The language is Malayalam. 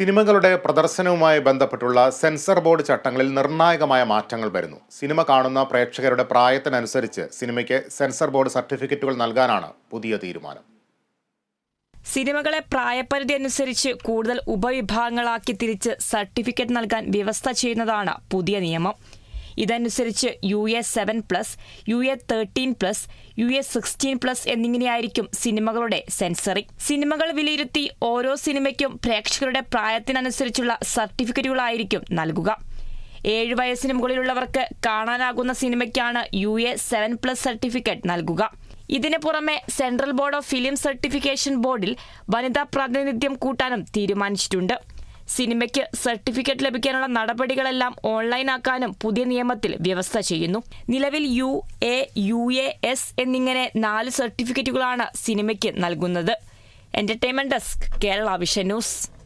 സിനിമകളുടെ പ്രദർശനവുമായി ബന്ധപ്പെട്ടുള്ള സെൻസർ ബോർഡ് ചട്ടങ്ങളിൽ നിർണായകമായ മാറ്റങ്ങൾ വരുന്നു. സിനിമ കാണുന്ന പ്രേക്ഷകരുടെ പ്രായത്തിനനുസരിച്ച് സിനിമയ്ക്ക് സെൻസർ ബോർഡ് സർട്ടിഫിക്കറ്റുകൾ നൽകാനാണ് പുതിയ തീരുമാനം. സിനിമകളെ പ്രായപരിധി അനുസരിച്ച് കൂടുതൽ ഉപവിഭാഗങ്ങളാക്കി തിരിച്ച് സർട്ടിഫിക്കറ്റ് നൽകാൻ വ്യവസ്ഥ ചെയ്യുന്നതാണ് പുതിയ നിയമം. ഇതനുസരിച്ച് U A seven plus U A thirteen plus U A sixteen plus എന്നിങ്ങനെയായിരിക്കും സിനിമകളുടെ സെൻസറിംഗ് സിനിമകൾ വിലയിരുത്തി ഓരോ സിനിമയ്ക്കും പ്രേക്ഷകരുടെ പ്രായത്തിനനുസരിച്ചുള്ള സർട്ടിഫിക്കറ്റുകളായിരിക്കും നൽകുക. ഏഴ് വയസ്സിന് മുകളിലുള്ളവർക്ക് കാണാനാകുന്ന സിനിമയ്ക്കാണ് U A seven plus certificate നൽകുക. ഇതിനു പുറമെ central board of film certification ബോർഡിൽ വനിതാ പ്രാതിനിധ്യം കൂട്ടാനും തീരുമാനിച്ചിട്ടുണ്ട്. സിനിമയ്ക്ക് സർട്ടിഫിക്കറ്റ് ലഭിക്കാനുള്ള നടപടികളെല്ലാം ഓൺലൈനാക്കാനും പുതിയ നിയമത്തിൽ വ്യവസ്ഥ ചെയ്യുന്നു. നിലവിൽ U A U A S എന്നിങ്ങനെ നാല് സർട്ടിഫിക്കറ്റുകളാണ് സിനിമയ്ക്ക് നൽകുന്നത്. Entertainment desk Kerala vision news